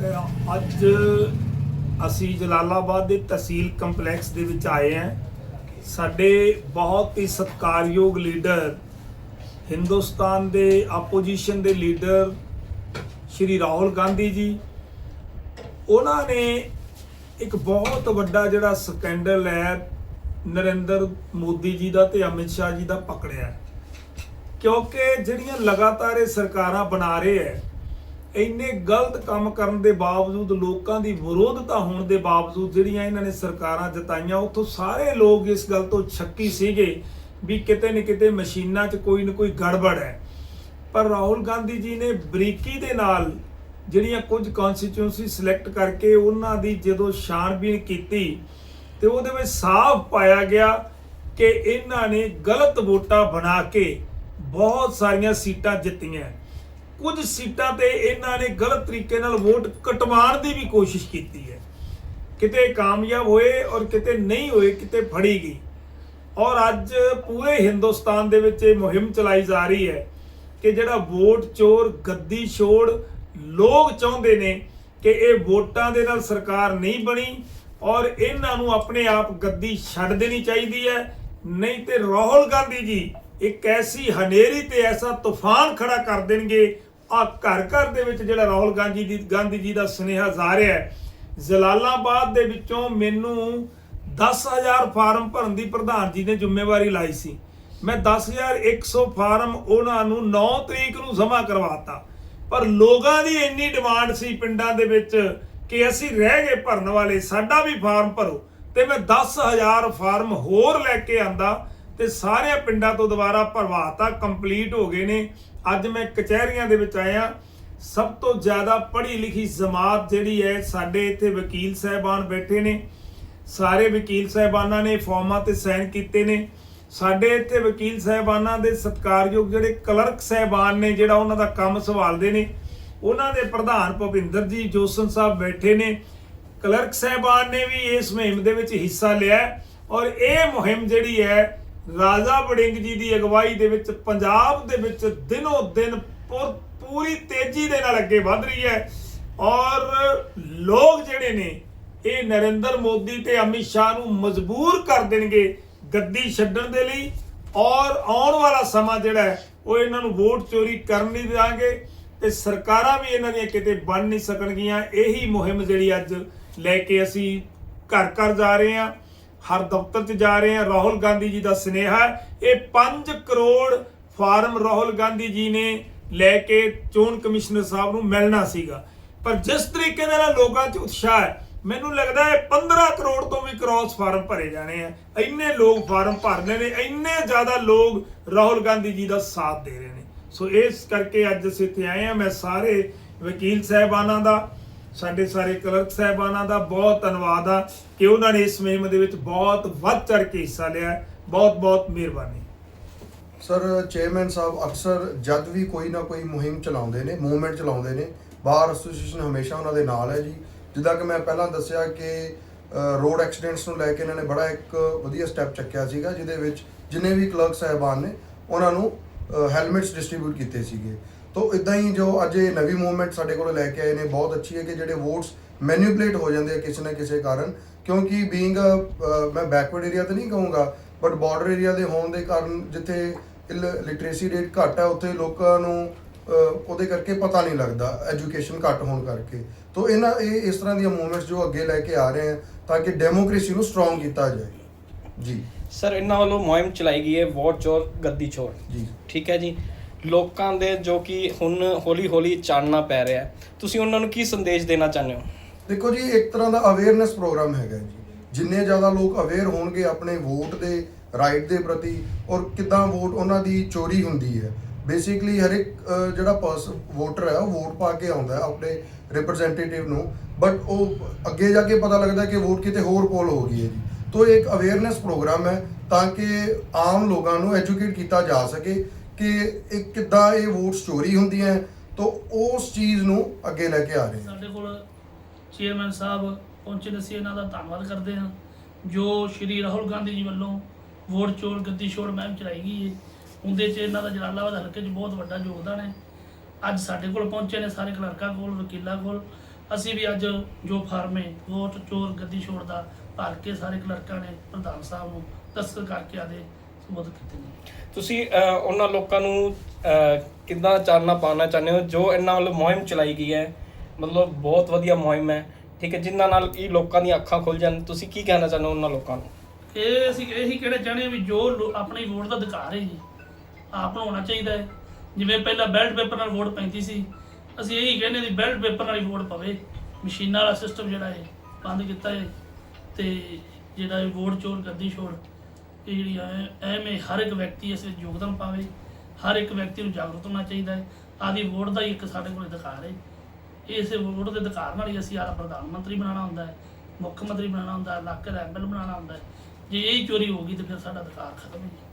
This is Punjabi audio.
ਅੱਜ ਅਸੀਂ ਜਲਾਲਾਬਾਦ ਦੇ ਤਹਿਸੀਲ ਕੰਪਲੈਕਸ ਦੇ ਵਿੱਚ ਆਏ ਹਾਂ। ਸਾਡੇ ਬਹੁਤ ਹੀ ਸਤਿਕਾਰਯੋਗ ਲੀਡਰ, ਹਿੰਦੁਸਤਾਨ ਦੇ ਆਪੋਜੀਸ਼ਨ ਦੇ ਲੀਡਰ ਸ਼੍ਰੀ ਰਾਹੁਲ ਗਾਂਧੀ ਜੀ, ਉਹਨਾਂ ਨੇ ਇੱਕ ਬਹੁਤ ਵੱਡਾ ਜਿਹੜਾ ਸਕੈਂਡਲ ਹੈ ਨਰਿੰਦਰ ਮੋਦੀ ਜੀ ਦਾ ਤੇ ਅਮਿਤ ਸ਼ਾਹ ਜੀ ਦਾ ਪਕੜਿਆ। ਕਿਉਂਕਿ ਜਿਹੜੀਆਂ ਲਗਾਤਾਰ ਇਹ ਸਰਕਾਰਾਂ ਬਣਾ ਰਹੇ ਹੈ ਇੰਨੇ ਗਲਤ ਕੰਮ ਕਰਨ ਦੇ ਬਾਵਜੂਦ, ਲੋਕਾਂ ਦੀ ਵਿਰੋਧਤਾ ਹੋਣ ਦੇ ਬਾਵਜੂਦ ਜਿਹੜੀਆਂ ਇਹਨਾਂ ਨੇ ਸਰਕਾਰਾਂ ਜਤਾਈਆਂ, ਉੱਥੋਂ ਸਾਰੇ ਲੋਕ ਇਸ ਗੱਲ ਤੋਂ ਸ਼ੱਕੀ ਸੀਗੇ ਵੀ ਕਿਤੇ ਨਾ ਕਿਤੇ ਮਸ਼ੀਨਾਂ 'ਚ ਕੋਈ ਨਾ ਕੋਈ ਗੜਬੜ ਹੈ। ਪਰ ਰਾਹੁਲ ਗਾਂਧੀ ਜੀ ਨੇ ਬਰੀਕੀ ਦੇ ਨਾਲ ਜਿਹੜੀਆਂ ਕੁਝ ਕਨਸਟੀਚੁਐਂਸੀ ਸਿਲੈਕਟ ਕਰਕੇ ਉਹਨਾਂ ਦੀ ਜਦੋਂ ਛਾਣਬੀਣ ਕੀਤੀ, ਤੇ ਉਹਦੇ ਵਿੱਚ ਸਾਫ਼ ਪਾਇਆ ਗਿਆ ਕਿ ਇਹਨਾਂ ਨੇ ਗਲਤ ਵੋਟਾਂ ਬਣਾ ਕੇ ਬਹੁਤ ਸਾਰੀਆਂ ਸੀਟਾਂ ਜਿੱਤੀਆਂ। ਕੁਝ ਸੀਟਾਂ ਤੇ ਇਹਨਾਂ ਨੇ ਗਲਤ ਤਰੀਕੇ ਨਾਲ ਵੋਟ ਕਟਵਾਉਣ ਦੀ ਵੀ ਕੋਸ਼ਿਸ਼ ਕੀਤੀ ਹੈ। ਕਿਤੇ ਕਾਮਯਾਬ ਹੋਏ ਔਰ ਕਿਤੇ ਨਹੀਂ ਹੋਏ, ਕਿਤੇ ਫੜੀ ਗਈ। ਔਰ ਅੱਜ ਪੂਰੇ ਹਿੰਦੁਸਤਾਨ ਦੇ ਵਿੱਚ ਇਹ ਮੁਹਿੰਮ ਚਲਾਈ ਜਾ ਰਹੀ ਹੈ ਕਿ ਜਿਹੜਾ ਵੋਟ ਚੋਰ, ਗੱਦੀ ਛੋੜ ਲੋਕ ਚਾਹੁੰਦੇ ਨੇ ਕਿ ਇਹ ਵੋਟਾਂ ਦੇ ਨਾਲ ਸਰਕਾਰ ਨਹੀਂ ਬਣੀ ਔਰ ਇਹਨਾਂ ਨੂੰ ਆਪਣੇ ਆਪ ਗੱਦੀ ਛੱਡ ਦੇਣੀ ਚਾਹੀਦੀ ਹੈ। ਨਹੀਂ ਤੇ ਰਾਹੁਲ ਗਾਂਧੀ ਜੀ ਇੱਕ ਐਸੀ ਹਨੇਰੀ ਤੇ ਐਸਾ ਤੂਫਾਨ ਖੜਾ ਕਰ ਦੇਣਗੇ ਆ ਘਰ ਘਰ ਦੇ ਵਿੱਚ ਜਿਹੜਾ ਰਾਹੁਲ ਗਾਂਧੀ ਦੀ ਗਾਂਧੀ ਜੀ ਦਾ ਸੁਨੇਹਾ ਜਾ ਰਿਹਾ ਹੈ, ਜਲਾਲਾਬਾਦ ਦੇ ਵਿੱਚੋਂ ਮੈਨੂੰ 10000 ਫਾਰਮ ਭਰਨ ਦੀ ਪ੍ਰਧਾਨ ਜੀ ਨੇ ਜ਼ਿੰਮੇਵਾਰੀ ਲਾਈ ਸੀ। ਮੈਂ 10100 ਫਾਰਮ ਉਹਨਾਂ ਨੂੰ 9 ਤਰੀਕ ਨੂੰ ਜਮ੍ਹਾਂ ਕਰਵਾਤਾ। ਪਰ ਲੋਕਾਂ ਦੀ ਇੰਨੀ ਡਿਮਾਂਡ ਸੀ ਪਿੰਡਾਂ ਦੇ ਵਿੱਚ ਕਿ ਅਸੀਂ ਰਹਿ ਗਏ ਭਰਨ ਵਾਲੇ, ਸਾਡਾ ਵੀ ਫਾਰਮ ਭਰੋ। ਤੇ ਮੈਂ 10000 ਫਾਰਮ ਹੋਰ ਲੈ ਕੇ ਆਂਦਾ। ਤੇ ਸਾਰੇ ਪਿੰਡਾਂ ਤੋਂ ਦੁਬਾਰਾ ਭਰਵਾਤਾ ਕੰਪਲੀਟ ਹੋ ਗਏ ਨੇ। ਅੱਜ ਮੈਂ ਕਚਹਿਰੀਆਂ ਦੇ ਵਿੱਚ ਆਇਆ। ਸਭ ਤੋਂ ਜ਼ਿਆਦਾ ਪੜ੍ਹੀ ਲਿਖੀ ਜਮਾਤ ਜਿਹੜੀ ਹੈ, ਸਾਡੇ ਇੱਥੇ ਵਕੀਲ ਸਾਹਿਬਾਨ ਬੈਠੇ ਨੇ। ਸਾਰੇ ਵਕੀਲ ਸਾਹਿਬਾਨਾਂ ਨੇ ਫਾਰਮਾਂ ਤੇ ਸਾਈਨ ਕੀਤੇ ਨੇ। ਸਾਡੇ ਇੱਥੇ ਵਕੀਲ ਸਾਹਿਬਾਨਾਂ ਦੇ ਸਤਿਕਾਰਯੋਗ ਜਿਹੜੇ ਕਲਰਕ ਸਾਹਿਬਾਨ ਨੇ, ਜਿਹੜਾ ਉਹਨਾਂ ਦਾ ਕੰਮ ਸੰਭਾਲਦੇ ਨੇ, ਉਹਨਾਂ ਦੇ ਪ੍ਰਧਾਨ ਭੁਪਿੰਦਰ ਜੀ ਜੋਸਨ ਸਾਹਿਬ ਬੈਠੇ ਨੇ। ਕਲਰਕ ਸਾਹਿਬਾਨ ਨੇ ਵੀ ਇਸ ਮੁਹਿੰਮ ਦੇ ਵਿੱਚ ਹਿੱਸਾ ਲਿਆ ਔਰ ਇਹ ਮੁਹਿੰਮ ਜਿਹੜੀ ਹੈ ਰਾਜਾ ਵੜਿੰਗ ਜੀ ਦੀ ਅਗਵਾਈ ਦੇ ਵਿੱਚ ਪੰਜਾਬ ਦੇ ਵਿੱਚ ਦਿਨੋ ਦਿਨ ਪੁਰ- ਪੂਰੀ ਤੇਜ਼ੀ ਦੇ ਨਾਲ ਅੱਗੇ ਵਧ ਰਹੀ ਹੈ। ਔਰ ਲੋਕ ਜਿਹੜੇ ਨੇ, ਇਹ ਨਰਿੰਦਰ ਮੋਦੀ ਤੇ ਅਮਿਤ ਸ਼ਾਹ ਨੂੰ ਮਜਬੂਰ ਕਰ ਦੇਣਗੇ ਗੱਦੀ ਛੱਡਣ ਦੇ ਲਈ। ਔਰ ਆਉਣ ਵਾਲਾ ਸਮਾਂ ਜਿਹੜਾ ਹੈ, ਉਹ ਇਹਨਾਂ ਨੂੰ ਵੋਟ ਚੋਰੀ ਕਰਨ ਨਹੀਂ ਦੇਵਾਂਗੇ ਤੇ ਸਰਕਾਰਾਂ ਵੀ ਇਹਨਾਂ ਦੀਆਂ ਕਿਤੇ ਬਣ ਨਹੀਂ ਸਕਣਗੀਆਂ। ਇਹੀ ਮੁਹਿੰਮ ਜਿਹੜੀ ਅੱਜ ਲੈ ਕੇ ਅਸੀਂ ਘਰ ਘਰ ਜਾ ਰਹੇ ਹਾਂ। ਹਰ ਦਫ਼ਤਰ 'ਚ ਜਾ ਰਹੇ ਹਾਂ। ਰਾਹੁਲ ਗਾਂਧੀ ਜੀ ਦਾ ਸੁਨੇਹਾ ਇਹ 5 ਕਰੋੜ ਫਾਰਮ ਰਾਹੁਲ ਗਾਂਧੀ ਜੀ ਨੇ ਲੈ ਕੇ ਚੋਣ ਕਮਿਸ਼ਨਰ ਸਾਹਿਬ ਨੂੰ ਮਿਲਣਾ ਸੀਗਾ। ਪਰ ਜਿਸ ਤਰੀਕੇ ਦੇ ਨਾਲ ਲੋਕਾਂ 'ਚ ਉਤਸ਼ਾਹ ਹੈ, ਮੈਨੂੰ ਲੱਗਦਾ ਹੈ 15 ਕਰੋੜ ਤੋਂ ਵੀ ਕ੍ਰਾਸ ਫਾਰਮ ਭਰੇ ਜਾਣੇ ਆ। ਇੰਨੇ ਲੋਕ ਫਾਰਮ ਭਰਨੇ ਨੇ, ਇੰਨੇ ਜ਼ਿਆਦਾ ਲੋਕ ਰਾਹੁਲ ਗਾਂਧੀ ਜੀ ਦਾ ਸਾਥ ਦੇ ਰਹੇ ਨੇ। ਸੋ ਇਸ ਕਰਕੇ ਅੱਜ ਅਸੀਂ ਇੱਥੇ ਆਏ ਆ ਮੈਂ ਸਾਰੇ ਵਕੀਲ ਸਾਹਿਬਾਨਾਂ ਦਾ ਸਾਡੇ ਸਾਰੇ ਕਲਰਕ ਸਾਹਿਬਾਨਾਂ ਦਾ ਬਹੁਤ ਧੰਨਵਾਦ ਆ ਕਿ ਉਹਨਾਂ ਨੇ ਇਸ ਮੁਹਿੰਮ ਦੇ ਵਿੱਚ ਬਹੁਤ ਵੱਧ ਚੜ ਕੇ ਹਿੱਸਾ ਲਿਆ ਬਹੁਤ ਬਹੁਤ ਮਿਹਰਬਾਨੀ। ਸਰ, ਚੇਅਰਮੈਨ ਸਾਹਿਬ, ਅਕਸਰ ਜਦ ਵੀ ਕੋਈ ਨਾ ਕੋਈ ਮੁਹਿੰਮ ਚਲਾਉਂਦੇ ਨੇ, ਮੂਵਮੈਂਟ ਚਲਾਉਂਦੇ ਨੇ ਬਾਰ ਐਸੋਸੀਏਸ਼ਨ ਹਮੇਸ਼ਾ ਉਹਨਾਂ ਦੇ ਨਾਲ ਹੈ ਜੀ। ਜਿੱਦਾਂ ਕਿ ਮੈਂ ਪਹਿਲਾਂ ਦੱਸਿਆ ਕਿ ਰੋਡ ਐਕਸੀਡੈਂਟਸ ਨੂੰ ਲੈ ਕੇ ਇਹਨਾਂ ਨੇ ਬੜਾ ਇੱਕ ਵਧੀਆ ਸਟੈਪ ਚੱਕਿਆ ਸੀਗਾ, ਜਿਹਦੇ ਵਿੱਚ ਜਿੰਨੇ ਵੀ ਕਲਰਕ ਸਾਹਿਬਾਨ ਨੇ, ਉਹਨਾਂ ਨੂੰ ਹੈਲਮਟਸ ਡਿਸਟ੍ਰੀਬਿਊਟ ਕੀਤੇ ਸੀਗੇ। ਤੋਂ ਇਦਾਂ ਹੀ ਜੋ ਅੱਜ ਇਹ ਨਵੀਂ ਮੂਵਮੈਂਟ ਸਾਡੇ ਕੋਲ ਲੈ ਕੇ ਆਏ ਨੇ, ਬਹੁਤ ਅੱਛੀ ਹੈ ਕਿ ਜਿਹੜੇ ਵੋਟਸ ਮੈਨੀਪੂਲੇਟ ਹੋ ਜਾਂਦੇ ਆ ਕਿਸੇ ਨਾ ਕਿਸੇ ਕਾਰਨ। ਕਿਉਂਕਿ ਬੀਇੰਗ ਮੈਂ ਬੈਕਵਰਡ ਏਰੀਆ ਤਾਂ ਨਹੀਂ ਕਹੂੰਗਾ ਬਟ ਬਾਰਡਰ ਏਰੀਆ ਦੇ ਹੋਣ ਦੇ ਕਾਰਨ ਜਿੱਥੇ ਲਿਟਰੇਸੀ ਰੇਟ ਘੱਟ ਹੈ ਉੱਥੇ ਲੋਕਾਂ ਨੂੰ ਉਹਦੇ ਕਰਕੇ ਪਤਾ ਨਹੀਂ ਲੱਗਦਾ ਐਜੂਕੇਸ਼ਨ ਘੱਟ ਹੋਣ ਕਰਕੇ। ਤੋਂ ਇਹਨਾਂ, ਇਹ ਇਸ ਤਰ੍ਹਾਂ ਦੀਆਂ ਮੂਵਮੈਂਟਸ ਜੋ ਅੱਗੇ ਲੈ ਕੇ ਆ ਰਹੇ ਆ, ਤਾਂ ਕਿ ਡੈਮੋਕ੍ਰੇਸੀ ਨੂੰ ਸਟਰੋਂਗ ਕੀਤਾ ਜਾਏ। ਜੀ। ਸਰ ਇਹਨਾਂ ਵੱਲੋਂ ਮੁਹਿੰਮ ਚਲਾਈ ਗਈ ਹੈ ਵੋਟ ਚੋਰ ਗੱਦੀ ਚੋਰ। ਜੀ। ਠੀਕ ਹੈ ਜੀ? ਲੋਕਾਂ ਦੇ ਜੋ ਕਿ ਹੁਣ ਹੌਲੀ ਹੌਲੀ ਚਾਨਣਾ ਪੈ ਰਿਹਾ ਹੈ ਤੁਸੀਂ ਉਹਨਾਂ ਨੂੰ ਕੀ ਸੰਦੇਸ਼ ਦੇਣਾ ਚਾਹੁੰਦੇ ਹੋ? ਦੇਖੋ ਜੀ ਇੱਕ ਤਰ੍ਹਾਂ ਦਾ ਅਵੇਅਰਨੈਸ ਪ੍ਰੋਗਰਾਮ ਹੈਗਾ ਜੀ। ਜਿੰਨੇ ਜ਼ਿਆਦਾ ਲੋਕ ਅਵੇਅਰ ਹੋਣਗੇ ਆਪਣੇ ਵੋਟ ਦੇ ਰਾਈਟ ਦੇ ਪ੍ਰਤੀ ਔਰ ਕਿੱਦਾਂ ਵੋਟ ਉਹਨਾਂ ਦੀ ਚੋਰੀ ਹੁੰਦੀ ਹੈ। ਬੇਸਿਕਲੀ ਹਰ ਇੱਕ ਜਿਹੜਾ ਪਰਸਨ ਵੋਟਰ ਹੈ ਉਹ ਵੋਟ ਪਾ ਕੇ ਆਉਂਦਾ ਹੈ ਆਪਣੇ ਰਿਪਰੈਜ਼ੈਂਟੇਟਿਵ ਨੂੰ। ਬਟ ਉਹ ਅੱਗੇ ਜਾ ਕੇ ਪਤਾ ਲੱਗਦਾ ਕਿ ਵੋਟ ਕਿਤੇ ਹੋਰ ਪੋਲ ਹੋ ਗਈ ਹੈ ਜੀ। ਤੋਂ ਇੱਕ ਅਵੇਅਰਨੈਸ ਪ੍ਰੋਗਰਾਮ ਹੈ ਤਾਂ ਕਿ ਆਮ ਲੋਕਾਂ ਨੂੰ ਐਜੂਕੇਟ ਕੀਤਾ ਜਾ ਸਕੇ ਕਿ ਇਹ ਕਿੱਦਾਂ ਇਹ ਵੋਟਸ ਚੋਰੀ ਹੁੰਦੀਆਂ ਤੋਂ ਉਸ ਚੀਜ਼ ਨੂੰ ਅੱਗੇ ਲੈ ਕੇ ਆ ਰਹੇ ਸਾਡੇ ਕੋਲ ਚੇਅਰਮੈਨ ਸਾਹਿਬ ਪਹੁੰਚੇ ਨੇ, ਅਸੀਂ ਇਹਨਾਂ ਦਾ ਧੰਨਵਾਦ ਕਰਦੇ ਹਾਂ, ਜੋ ਸ਼੍ਰੀ ਰਾਹੁਲ ਗਾਂਧੀ ਜੀ ਵੱਲੋਂ ਵੋਟ ਚੋਰ ਗੱਦੀ ਛੋੜ ਮਹਿਮ ਚਲਾਈ ਗਈ ਹੈ। ਉਹਦੇ 'ਚ ਇਹਨਾਂ ਦਾ ਜਲਾਲਾਬਾਦ ਹਲਕੇ 'ਚ ਬਹੁਤ ਵੱਡਾ ਯੋਗਦਾਨ ਹੈ। ਅੱਜ ਸਾਡੇ ਕੋਲ ਪਹੁੰਚੇ ਨੇ ਸਾਰੇ ਕਲਰਕਾਂ ਕੋਲ, ਵਕੀਲਾਂ ਕੋਲ ਅਸੀਂ ਵੀ ਅੱਜ ਜੋ ਫਾਰਮੇ ਵੋਟ ਚੋਰ ਗੱਦੀ ਛੋੜ ਦਾ ਭਰ ਕੇ ਸਾਰੇ ਕਲਰਕਾਂ ਨੇ ਪ੍ਰਧਾਨ ਸਾਹਿਬ ਨੂੰ ਦਸਤਖਤ ਕਰਕੇ ਆਦੇ ਸਬੂਤ ਕੀਤੇ ਨੇ। ਤੁਸੀਂ ਉਹਨਾਂ ਲੋਕਾਂ ਨੂੰ ਕਿੱਦਾਂ ਚਾਨਣਾ ਪਾਉਣਾ ਚਾਹੁੰਦੇ ਹੋ? ਜੋ ਇਹਨਾਂ ਵੱਲ ਮੁਹਿੰਮ ਚਲਾਈ ਗਈ ਹੈ ਮਤਲਬ ਬਹੁਤ ਵਧੀਆ ਮੁਹਿੰਮ ਹੈ। ਠੀਕ ਹੈ ਜਿਨ੍ਹਾਂ ਨਾਲ ਇਹ ਲੋਕਾਂ ਦੀਆਂ ਅੱਖਾਂ ਖੁੱਲ ਜਾਣ ਤੁਸੀਂ ਕੀ ਕਹਿਣਾ ਚਾਹੁੰਦੇ ਹੋ ਉਹਨਾਂ ਲੋਕਾਂ ਨੂੰ? ਇਹ ਅਸੀਂ ਇਹੀ ਕਿਹੜੇ ਚਾਹੁੰਦੇ ਹਾਂ ਵੀ ਜੋ ਆਪਣੀ ਵੋਟ ਦਾ ਅਧਿਕਾਰ ਹੈ ਜੀ ਆਪ ਨੂੰ ਹੋਣਾ ਚਾਹੀਦਾ ਹੈ। ਜਿਵੇਂ ਪਹਿਲਾਂ ਬੈਲਟ ਪੇਪਰ ਨਾਲ ਵੋਟ ਪੈਂਦੀ ਸੀ ਅਸੀਂ ਇਹੀ ਕਹਿੰਦੇ ਹਾਂ ਵੀ ਬੈਲਟ ਪੇਪਰ ਵਾਲੀ ਵੋਟ ਪਵੇ। ਮਸ਼ੀਨਾਂ ਵਾਲਾ ਸਿਸਟਮ ਜਿਹੜਾ ਹੈ ਬੰਦ ਕੀਤਾ ਹੈ ਤੇ ਜਿਹੜਾ ਇਹ ਵੋਟ ਚੋਰ ਗੱਦੀ ਛੋੜ ਇਹ ਜਿਹੜੀ ਐਵੇਂ ਹਰ ਇੱਕ ਵਿਅਕਤੀ ਇਸ ਵਿੱਚ ਯੋਗਦਾਨ ਪਾਵੇ, ਹਰ ਇੱਕ ਵਿਅਕਤੀ ਨੂੰ ਜਾਗਰੂਕ ਹੋਣਾ ਚਾਹੀਦਾ ਹੈ। ਆਦੀ ਵੋਟ ਦਾ ਹੀ ਇੱਕ ਸਾਡੇ ਕੋਲ ਅਧਿਕਾਰ ਹੈ। ਇਸ ਵੋਟ ਦੇ ਅਧਿਕਾਰ ਨਾਲ ਹੀ ਅਸੀਂ ਆਲਾ ਪ੍ਰਧਾਨ ਮੰਤਰੀ ਬਣਾਉਣਾ ਹੁੰਦਾ ਹੈ, ਮੁੱਖ ਮੰਤਰੀ ਬਣਾਉਣਾ ਹੁੰਦਾ ਹੈ, ਇਲਾਕੇ ਦਾ ਐਮਐਲ ਬਣਾਉਣਾ ਹੁੰਦਾ ਹੈ। ਜੇ ਇਹ ਚੋਰੀ ਹੋ ਗਈ ਤਾਂ ਫਿਰ ਸਾਡਾ ਅਧਿਕਾਰ ਖਤਮ ਹੋ ਹੈ